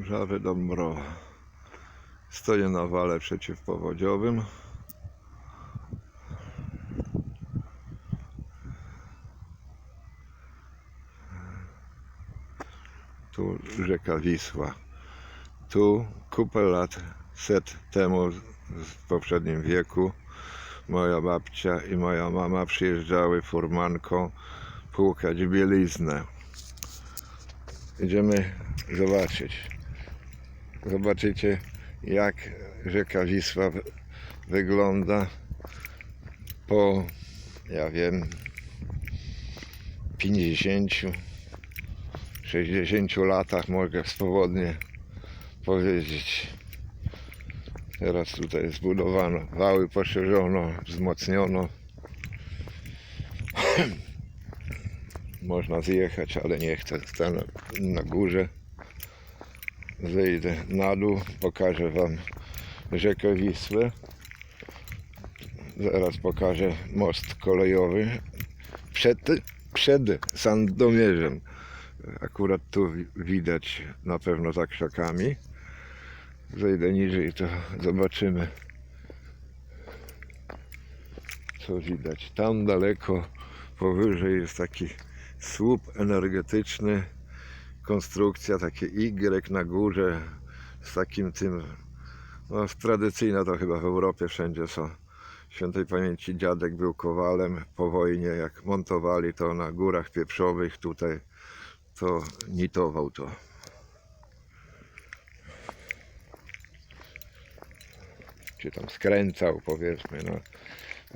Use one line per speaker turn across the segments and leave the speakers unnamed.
Żawy Dąbrowa. Stoję na wale przeciwpowodziowym. Tu rzeka Wisła. Tu kupę lat, set temu w poprzednim wieku moja babcia i moja mama przyjeżdżały furmanką płukać bieliznę. Idziemy zobaczyć. Zobaczycie jak rzeka Wisła wy- wygląda po, ja wiem, 50, 60 latach mogę swobodnie powiedzieć. Teraz tutaj zbudowano, wały poszerzono, wzmocniono. Można zjechać, ale nie chcę. Stanę na górze. Zejdę na dół, pokażę Wam rzekę Wisłę. Zaraz pokażę most kolejowy przed, przed Sandomierzem. Akurat tu wi- widać na pewno za krzakami. Zejdę niżej, to zobaczymy, co widać. Tam daleko, powyżej jest taki słup energetyczny, konstrukcja, takie Y na górze z takim tym, no tradycyjne to chyba w Europie wszędzie są. Świętej pamięci dziadek był kowalem po wojnie, jak montowali to na górach pieprzowych, tutaj to nitował to. Czy tam skręcał powiedzmy, no.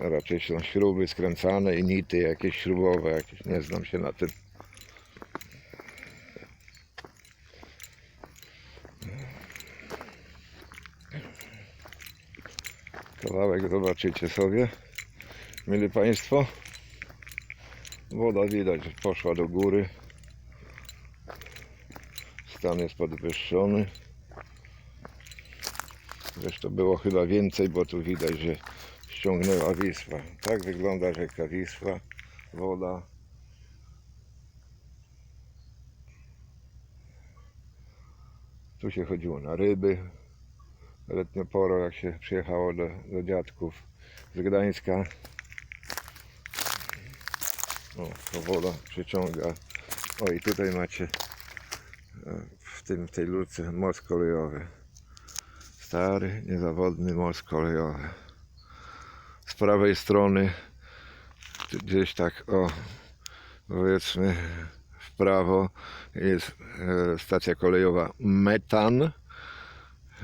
A raczej są śruby skręcane i nity jakieś śrubowe, jakieś, nie znam się na tym. Kawałek zobaczycie sobie, mili Państwo. Woda widać, poszła do góry. Stan jest podwyższony. Zresztą było chyba więcej, bo tu widać, że ściągnęła Wisła. Tak wygląda rzeka Wisła. Woda. Tu się chodziło na ryby. Letnio poro, jak się przyjechało do, do dziadków z Gdańska. O, to woda przyciąga. O i tutaj macie e, w tym, tej luce most kolejowy. Stary, niezawodny most kolejowy. Z prawej strony gdzieś tak o powiedzmy w prawo jest e, stacja kolejowa Metan.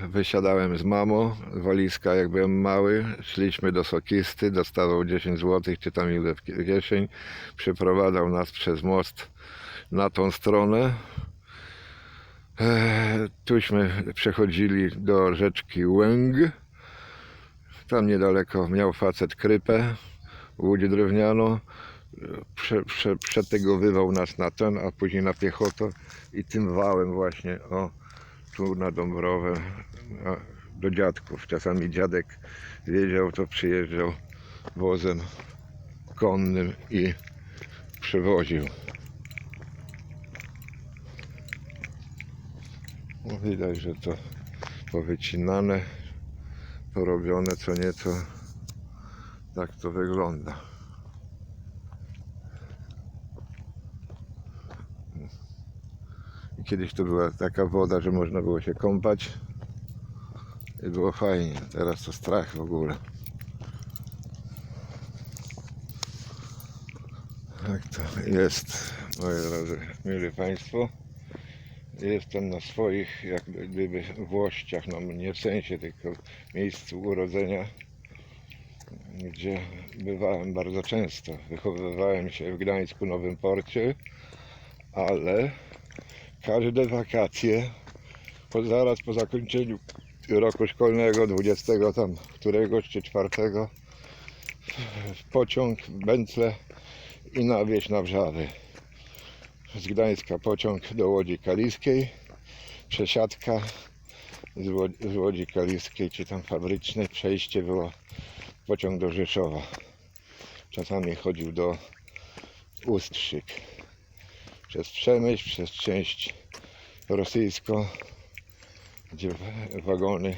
Wysiadałem z mamą walizka, jak byłem mały. Szliśmy do sokisty, dostawał 10 zł, czy tam ile w kie- kieszeń. Przeprowadzał nas przez most na tą stronę. Eee, tuśmy przechodzili do rzeczki Łęg. Tam niedaleko miał facet krypę, łódź drewnianą. Prze, prze, przetegowywał nas na ten, a później na piechotę i tym wałem właśnie o tu na Dąbrowę do dziadków. Czasami dziadek wiedział, to przyjeżdżał wozem konnym i przewoził. No, widać, że to powycinane, porobione co nieco. Tak to wygląda. Kiedyś to była taka woda, że można było się kąpać i było fajnie. Teraz to strach w ogóle. Tak to jest, moi drodzy, mili Państwo. Jestem na swoich, jak gdyby, włościach, no nie w sensie, tylko miejscu urodzenia, gdzie bywałem bardzo często. Wychowywałem się w Gdańsku Nowym Porcie, ale każde wakacje, po, zaraz po zakończeniu roku szkolnego, 20 tam któregoś czy czwartego, pociąg, Bęcle i na wieś na Wrzawy. Z Gdańska pociąg do Łodzi Kaliskiej, przesiadka z Łodzi, z Łodzi Kaliskiej, czy tam fabrycznej, przejście było pociąg do Rzeszowa. Czasami chodził do Ustrzyk. Przez Przemyśl, przez część rosyjską gdzie wagony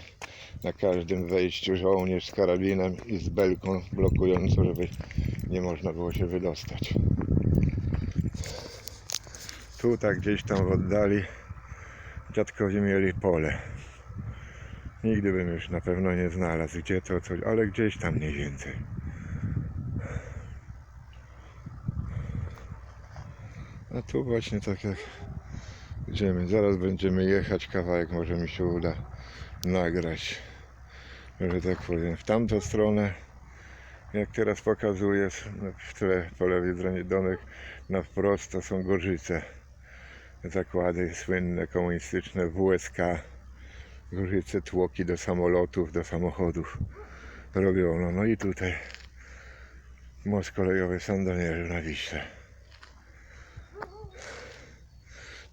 na każdym wejściu żołnierz z karabinem i z belką blokującą, żeby nie można było się wydostać. Tu tak gdzieś tam w oddali dziadkowie mieli pole. Nigdy bym już na pewno nie znalazł gdzie to coś, ale gdzieś tam mniej więcej. A tu właśnie tak jak idziemy, zaraz będziemy jechać kawałek, może mi się uda nagrać, że tak powiem, w tamtą stronę, jak teraz pokazuję, w tle po lewej stronie domek, na wprost to są Gorzyce, zakłady słynne komunistyczne WSK, Gorzyce, tłoki do samolotów, do samochodów robiono, no i tutaj most kolejowy Sandomierzył na Wiśle.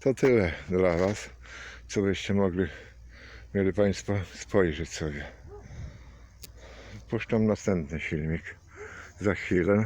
To tyle dla Was, co byście mogli, mieli Państwo, spojrzeć sobie. Puszczam następny filmik za chwilę.